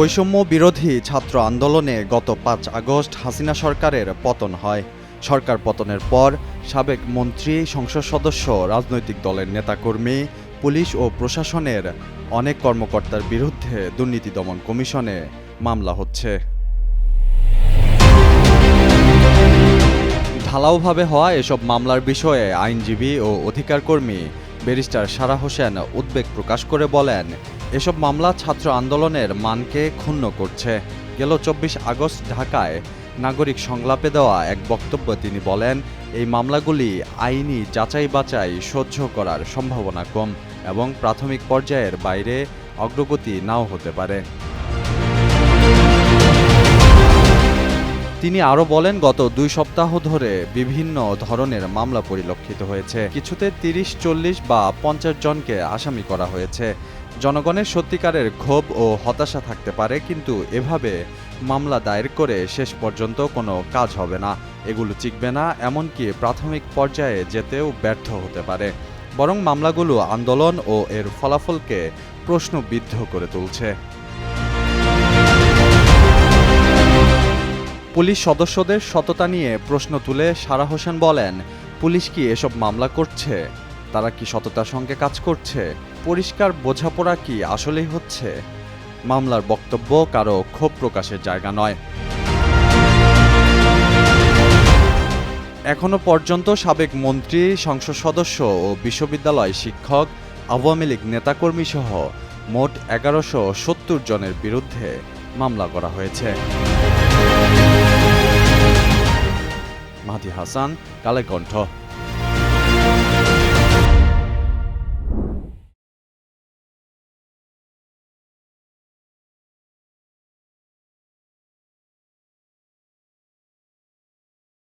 বৈষম্য বিরোধী ছাত্র আন্দোলনে গত পাঁচ আগস্ট হাসিনা সরকারের পতন হয়। সরকার পতনের পর সাবেক মন্ত্রী, সংসদ সদস্য, রাজনৈতিক দলের নেতাকর্মী, পুলিশ ও প্রশাসনের অনেক কর্মকর্তার বিরুদ্ধে দুর্নীতি দমন কমিশনে মামলা হচ্ছে। ঢালাওভাবে হওয়া এসব মামলার বিষয়ে আইনজীবী ও অধিকারকর্মী ব্যারিস্টার সারা হোসেন উদ্বেগ প্রকাশ করে বলেন এসব মামলা ছাত্র আন্দোলনের মানকে ক্ষুণ্ণ করছে। গেল চব্বিশ আগস্ট ঢাকায় নাগরিক সংলাপে দেওয়া এক বক্তব্য তিনি বলেন, এই মামলাগুলি আইনি যাচাই বাছাই সহ্য করার সম্ভাবনা কম এবং প্রাথমিক পর্যায়ের বাইরে অগ্রগতি নাও হতে পারে। তিনি আরও বলেন, গত দুই সপ্তাহ ধরে বিভিন্ন ধরনের মামলা পরিলক্ষিত হয়েছে। কিছুতে তিরিশ, চল্লিশ বা পঞ্চাশ জনকে আসামি করা হয়েছে। জনগণের সত্যিকারের ক্ষোভ ও হতাশা থাকতে পারে, কিন্তু এভাবে মামলা দায়ের করে শেষ পর্যন্ত কোনো কাজ হবে না। এগুলো চিকবে না, এমনকি প্রাথমিক পর্যায়ে যেতেও ব্যর্থ হতে পারে। বরং মামলাগুলো আন্দোলন ও এর ফলাফলকে প্রশ্নবিদ্ধ করে তুলছে। পুলিশ সদস্যদের সততা নিয়ে প্রশ্ন তুলে সারা হোসেন বলেন, পুলিশ কি এসব মামলা করছে? তারা কি সততার সঙ্গে কাজ করছে? পরিষ্কার বোঝাপড়া কি আসলেই হচ্ছে? মামলার বক্তব্য কারও ক্ষোভ প্রকাশের জায়গা নয়। এখনও পর্যন্ত সাবেক মন্ত্রী, সংসদ সদস্য ও বিশ্ববিদ্যালয় শিক্ষক, আওয়ামী লীগ নেতাকর্মী সহ মোট এগারোশো সত্তর জনের বিরুদ্ধে মামলা করা হয়েছে। মাহদি হাসান কালেকণ্ঠ